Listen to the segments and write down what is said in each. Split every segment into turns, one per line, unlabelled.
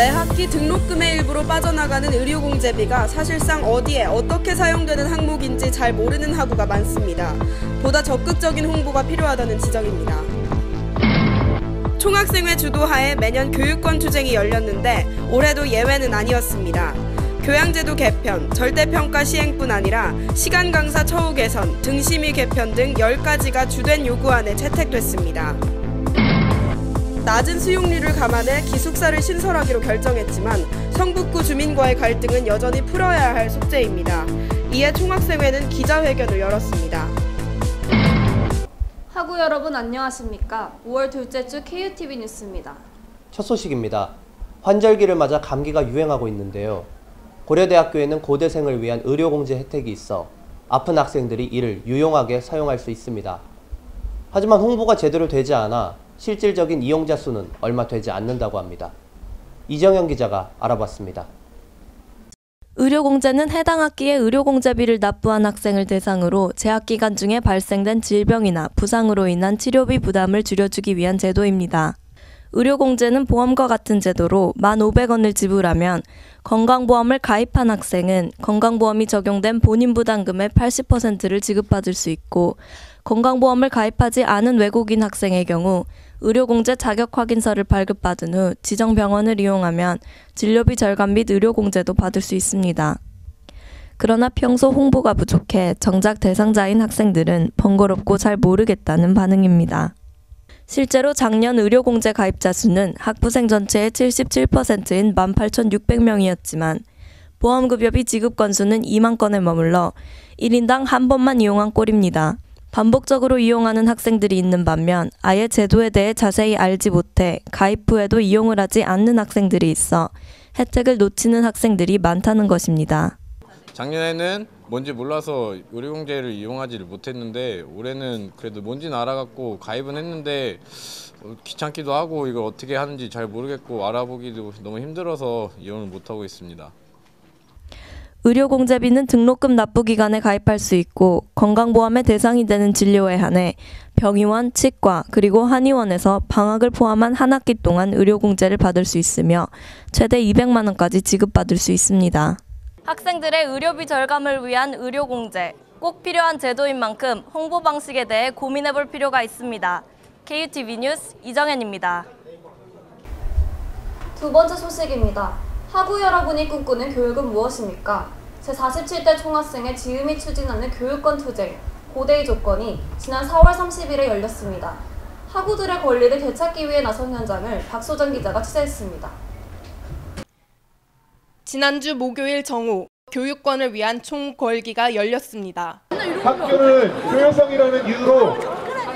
매 학기 등록금의 일부로 빠져나가는 의료공제비가 사실상 어디에 어떻게 사용되는 항목인지 잘 모르는 학우가 많습니다. 보다 적극적인 홍보가 필요하다는 지적입니다. 총학생회 주도하에 매년 교육권 투쟁이 열렸는데 올해도 예외는 아니었습니다. 교양제도 개편, 절대평가 시행뿐 아니라 시간 강사 처우 개선, 등심의 개편 등 10가지가 주된 요구안에 채택됐습니다. 낮은 수용률을 감안해 기숙사를 신설하기로 결정했지만 성북구 주민과의 갈등은 여전히 풀어야 할 숙제입니다. 이에 총학생회는 기자회견을 열었습니다.
하구 여러분 안녕하십니까? 5월 둘째 주 KUTV 뉴스입니다.
첫 소식입니다. 환절기를 맞아 감기가 유행하고 있는데요. 고려대학교에는 고대생을 위한 의료공제 혜택이 있어 아픈 학생들이 이를 유용하게 사용할 수 있습니다. 하지만 홍보가 제대로 되지 않아 실질적인 이용자 수는 얼마 되지 않는다고 합니다. 이정현 기자가 알아봤습니다.
의료공제는 해당 학기에 의료공제비를 납부한 학생을 대상으로 재학 기간 중에 발생된 질병이나 부상으로 인한 치료비 부담을 줄여주기 위한 제도입니다. 의료공제는 보험과 같은 제도로 1,500원을 지불하면 건강보험을 가입한 학생은 건강보험이 적용된 본인 부담금의 80%를 지급받을 수 있고 건강보험을 가입하지 않은 외국인 학생의 경우 의료공제 자격 확인서를 발급받은 후 지정 병원을 이용하면 진료비 절감 및 의료공제도 받을 수 있습니다. 그러나 평소 홍보가 부족해 정작 대상자인 학생들은 번거롭고 잘 모르겠다는 반응입니다. 실제로 작년 의료공제 가입자 수는 학부생 전체의 77%인 18,600명이었지만 보험급여비 지급 건수는 2만 건에 머물러 1인당 한 번만 이용한 꼴입니다. 반복적으로 이용하는 학생들이 있는 반면 아예 제도에 대해 자세히 알지 못해 가입 후에도 이용을 하지 않는 학생들이 있어 혜택을 놓치는 학생들이 많다는 것입니다.
작년에는 뭔지 몰라서 의료공제를 이용하지를 못했는데 올해는 그래도 뭔지는 알아갖고 가입은 했는데 귀찮기도 하고 이걸 어떻게 하는지 잘 모르겠고 알아보기도 너무 힘들어서 이용을 못하고 있습니다.
의료공제비는 등록금 납부 기간에 가입할 수 있고 건강보험의 대상이 되는 진료에 한해 병의원, 치과, 그리고 한의원에서 방학을 포함한 한 학기 동안 의료공제를 받을 수 있으며 최대 200만 원까지 지급받을 수 있습니다. 학생들의 의료비 절감을 위한 의료공제, 꼭 필요한 제도인 만큼 홍보 방식에 대해 고민해 볼 필요가 있습니다. KUTV 뉴스 이정현입니다.
두 번째 소식입니다. 하구 여러분이 꿈꾸는 교육은 무엇입니까? 제47대 총학생회 지음이 추진하는 교육권 투쟁, 고대의 조건이 지난 4월 30일에 열렸습니다. 하구들의 권리를 되찾기 위해 나선 현장을 박소정 기자가 취재했습니다.
지난주 목요일 정오 교육권을 위한 총궐기가 열렸습니다.
학교를 효율성이라는 이유로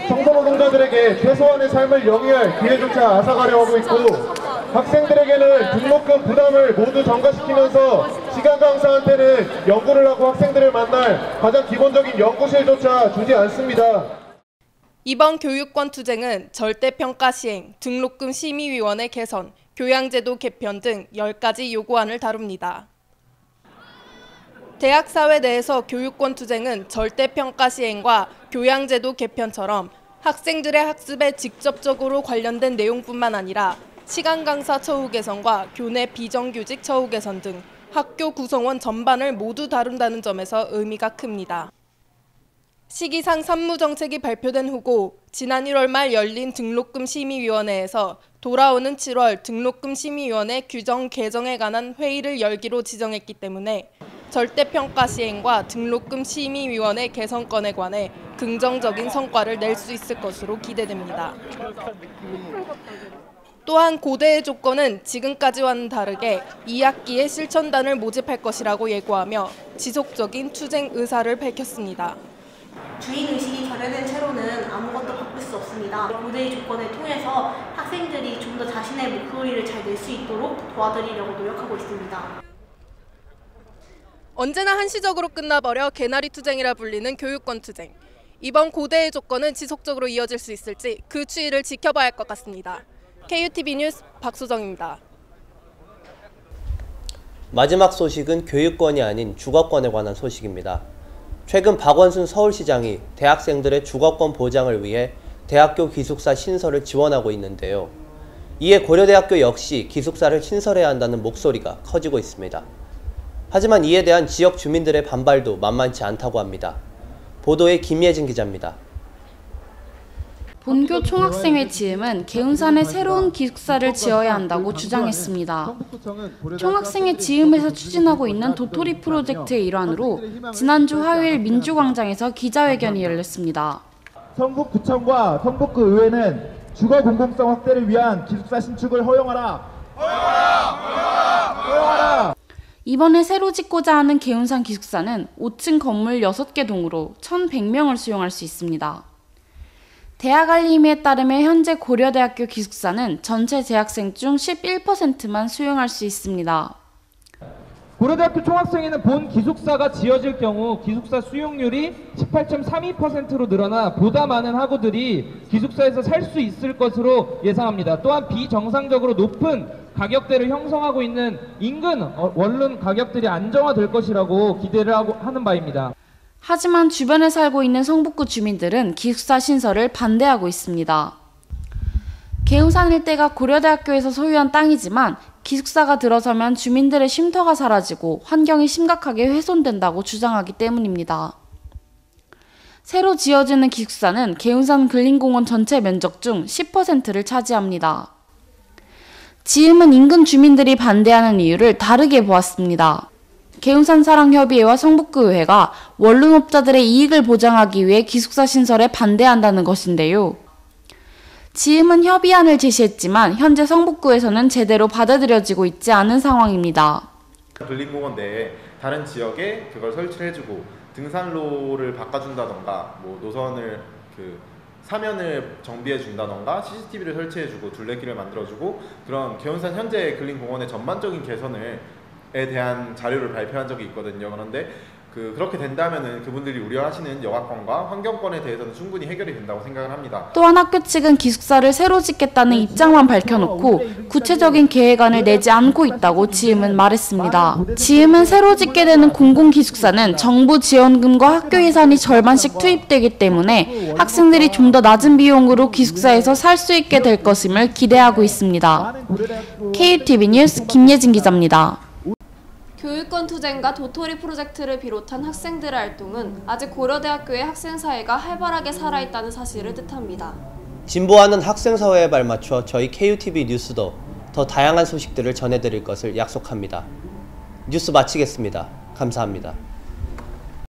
청소노동자들에게 최소한의 삶을 영위할 기회조차 앗아가려 하고 있고 학생들에게는 등록금 부담을 모두 전가시키면서 시간 강사한테는 연구를 하고 학생들을 만날 가장 기본적인 연구실조차 주지 않습니다.
이번 교육권 투쟁은 절대평가 시행, 등록금 심의위원회 개선, 교양제도 개편 등 10가지 요구안을 다룹니다. 대학 사회 내에서 교육권 투쟁은 절대평가 시행과 교양제도 개편처럼 학생들의 학습에 직접적으로 관련된 내용뿐만 아니라 시간 강사 처우 개선과 교내 비정규직 처우 개선 등 학교 구성원 전반을 모두 다룬다는 점에서 의미가 큽니다. 시기상 산무정책이 발표된 후고 지난 1월 말 열린 등록금 심의위원회에서 돌아오는 7월 등록금 심의위원회 규정 개정에 관한 회의를 열기로 지정했기 때문에 절대평가 시행과 등록금 심의위원회 개선건에 관해 긍정적인 성과를 낼 수 있을 것으로 기대됩니다. 또한 고대의 조건은 지금까지와는 다르게 2학기에 실천단을 모집할 것이라고 예고하며 지속적인 투쟁 의사를 밝혔습니다.
주인 의식이 결여된 채로는 아무것도 바꿀 수 없습니다. 고대의 조건을 통해서 학생들이 좀 더 자신의 목소리를 잘 낼 수 있도록 도와드리려고 노력하고 있습니다.
언제나 한시적으로 끝나버려 개나리 투쟁이라 불리는 교육권 투쟁. 이번 고대의 조건은 지속적으로 이어질 수 있을지 그 추이를 지켜봐야 할 것 같습니다. KUTV 뉴스 박수정입니다.
마지막 소식은 교육권이 아닌 주거권에 관한 소식입니다. 최근 박원순 서울시장이 대학생들의 주거권 보장을 위해 대학교 기숙사 신설을 지원하고 있는데요. 이에 고려대학교 역시 기숙사를 신설해야 한다는 목소리가 커지고 있습니다. 하지만 이에 대한 지역 주민들의 반발도 만만치 않다고 합니다. 보도에 김예진 기자입니다.
본교 총학생회 지음은 개운산에 새로운 기숙사를 지어야 한다고 주장했습니다. 총학생회 지음에서 추진하고 있는 도토리 프로젝트의 일환으로 지난주 화요일 민주광장에서 기자회견이 열렸습니다.
성북구청과 성북구 의회는 주거 공공성 확대를 위한 기숙사 신축을 허용하라. 허용하라.
이번에 새로 짓고자 하는 개운산 기숙사는 5층 건물 6개 동으로 1,100명을 수용할 수 있습니다. 대학 알림에 따르면 현재 고려대학교 기숙사는 전체 재학생 중 11%만 수용할 수 있습니다.
고려대학교 총학생회는 본 기숙사가 지어질 경우 기숙사 수용률이 18.32%로 늘어나 보다 많은 학우들이 기숙사에서 살 수 있을 것으로 예상합니다. 또한 비정상적으로 높은 가격대를 형성하고 있는 인근 어, 원룸 가격들이 안정화될 것이라고 기대를 하는 바입니다.
하지만 주변에 살고 있는 성북구 주민들은 기숙사 신설을 반대하고 있습니다. 개운산 일대가 고려대학교에서 소유한 땅이지만 기숙사가 들어서면 주민들의 쉼터가 사라지고 환경이 심각하게 훼손된다고 주장하기 때문입니다. 새로 지어지는 기숙사는 개운산 근린공원 전체 면적 중 10%를 차지합니다. 지음은 인근 주민들이 반대하는 이유를 다르게 보았습니다. 개운산 사랑협의회와 성북구의회가 원룸업자들의 이익을 보장하기 위해 기숙사 신설에 반대한다는 것인데요. 지음은 협의안을 제시했지만 현재 성북구에서는 제대로 받아들여지고 있지 않은 상황입니다.
근린공원 내에 다른 지역에 그걸 설치를 해주고 등산로를 바꿔준다던가 뭐 노선을 그 사면을 정비해 준다던가 CCTV를 설치해 주고 둘레길을 만들어 주고 그런 개운산 현재 근린공원의 전반적인 개선을 에 대한 자료를 발표한 적이 있거든요. 그런데 그 그렇게 된다면은 그분들이 우려하시는 여가권과 환경권에 대해서는 충분히 해결이 된다고 생각을 합니다.
또한 학교 측은 기숙사를 새로 짓겠다는 입장만 밝혀놓고 구체적인 계획안을 내지 않고 있다고 지음은 말했습니다. 지음은 새로 짓게 되는 공공기숙사는 정부 지원금과 학교 예산이 절반씩 투입되기 때문에 학생들이 좀 더 낮은 비용으로 기숙사에서 살 수 있게 될 것임을 기대하고 있습니다. KTV 뉴스 김예진 기자입니다.
교육권 투쟁과 도토리 프로젝트를 비롯한 학생들의 활동은 아직 고려대학교의 학생사회가 활발하게 살아있다는 사실을 뜻합니다.
진보하는 학생사회에 발맞춰 저희 KUTV 뉴스도 더 다양한 소식들을 전해드릴 것을 약속합니다. 뉴스 마치겠습니다. 감사합니다.